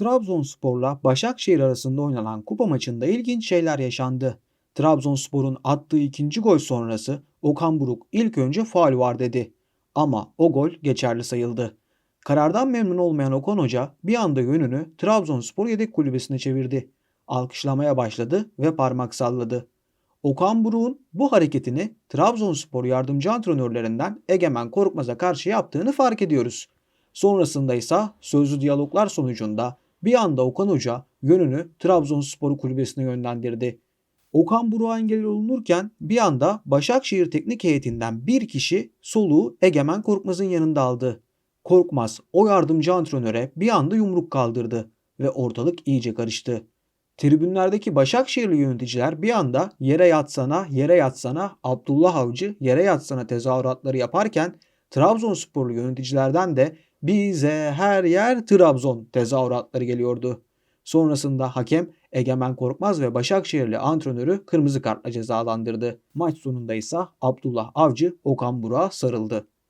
Trabzonspor'la Başakşehir arasında oynanan kupa maçında ilginç şeyler yaşandı. Trabzonspor'un attığı ikinci gol sonrası Okan Buruk ilk önce faul var dedi. Ama o gol geçerli sayıldı. Karardan memnun olmayan Okan Hoca bir anda yönünü Trabzonspor yedek kulübesine çevirdi. Alkışlamaya başladı ve parmak salladı. Okan Buruk'un bu hareketini Trabzonspor yardımcı antrenörlerinden Egemen Korkmaz'a karşı yaptığını fark ediyoruz. Sonrasında ise sözlü diyaloglar sonucunda bir anda Okan Hoca yönünü Trabzonspor kulübesine yönlendirdi. Okan Buruk'a engel olunurken bir anda Başakşehir teknik heyetinden bir kişi soluğu Egemen Korkmaz'ın yanında aldı. Korkmaz o yardımcı antrenöre bir anda yumruk kaldırdı ve ortalık iyice karıştı. Tribünlerdeki Başakşehirli yöneticiler bir anda yere yatsana, yere yatsana, Abdullah Avcı yere yatsana tezahüratları yaparken Trabzonsporlu yöneticilerden de bize her yer Trabzon tezahüratları geliyordu. Sonrasında hakem Egemen Korkmaz ve Başakşehirli antrenörü kırmızı kartla cezalandırdı. Maç sonunda ise Abdullah Avcı Okan Burak'a sarıldı.